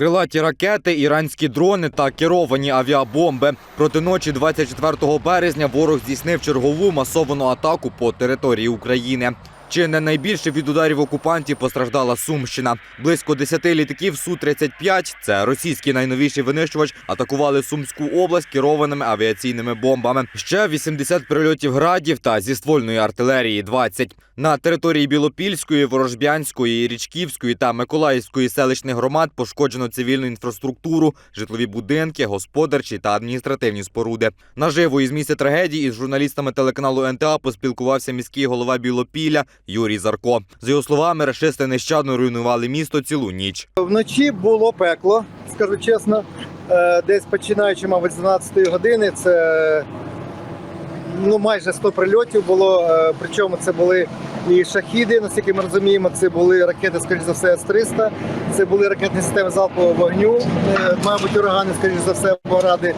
Крилаті ракети, іранські дрони та керовані авіабомби. Проти ночі 24 березня ворог здійснив чергову масовану атаку по території України. Чи не найбільше від ударів окупантів постраждала Сумщина? Близько 10 літаків Су-35, це російський найновіший винищувач, атакували Сумську область керованими авіаційними бомбами. Ще 80 прильотів градів та зі ствольної артилерії 20. На території Білопільської, Ворожбянської, Річківської та Миколаївської селищних громад пошкоджено цивільну інфраструктуру, житлові будинки, господарчі та адміністративні споруди. Наживо із місця трагедії із журналістами телеканалу НТА поспілкувався міський голова Білопілля Юрій Зарко. За його словами, рашисти нещадно руйнували місто цілу ніч. Вночі було пекло, скажу чесно. Е, Десь починаючи, мабуть, з 12 години, це ну, майже 100 прильотів було. е, Причому це були і шахіди, наскільки ми розуміємо, це були ракети, скоріш за все, С-300, це були ракетні системи залпового вогню, е, мабуть, урагани, скоріш за все, поради.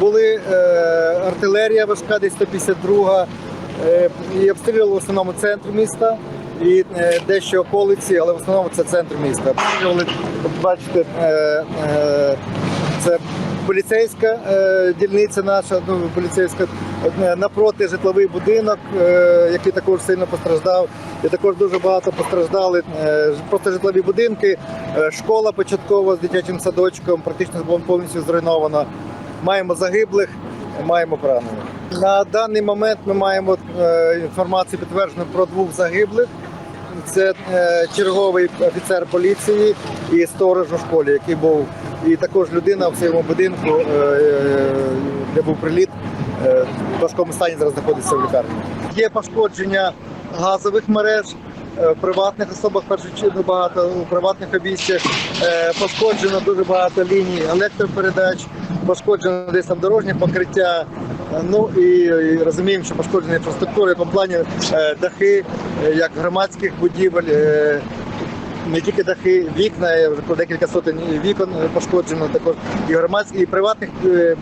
Були артилерія важка, десь 152 е, і обстрілювали в основному центр міста і е, дещо околиці, але в основному це центр міста. Обстрілювали, бачите, е, е, це поліцейська е, дільниця наша, ну поліцейська е, напроти житловий будинок, е, який також сильно постраждав. І також дуже багато постраждали е, просто житлові будинки, е, школа початкова з дитячим садочком, практично повністю зруйнована. Маємо загиблих, маємо поранених. На даний момент ми маємо е, інформацію підтверджену про двох загиблих. Це е, черговий офіцер поліції і сторож у школі, який був, і також людина в своєму будинку, е, де був приліт, в важкому стані зараз знаходиться в лікарні. Є пошкодження газових мереж. Е, В приватних особах чергу багато у приватних обійстях Е, пошкоджено дуже багато ліній електропередач, пошкоджено десь там дорожнє покриття. Е, Ну і, розуміємо, що пошкоджена інфраструктура, якому плані дахи, як громадських будівель, не тільки дахи, вікна, вже декілька сотень вікон пошкоджено, також і громадських, і приватних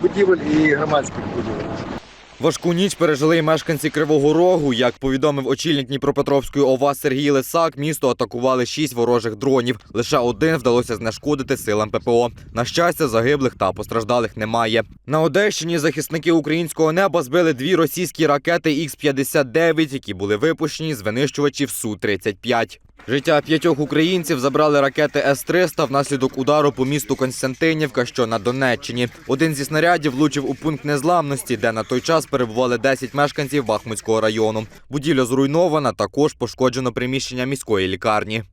будівель, і громадських будівель. Важку ніч пережили й мешканці Кривого Рогу. Як повідомив очільник Дніпропетровської ОВА Сергій Лисак, місто атакували шість ворожих дронів. Лише один вдалося знешкодити силам ППО. На щастя, загиблих та постраждалих немає. На Одещині захисники українського неба збили дві російські ракети Х-59, які були випущені з винищувачів Су-35. Життя п'ятьох українців забрали ракети С-300 внаслідок удару по місту Константинівка, що на Донеччині. Один зі снарядів влучив у пункт незламності, де на той час перебували 10 мешканців Бахмутського району. Будівля зруйнована, також пошкоджено приміщення міської лікарні.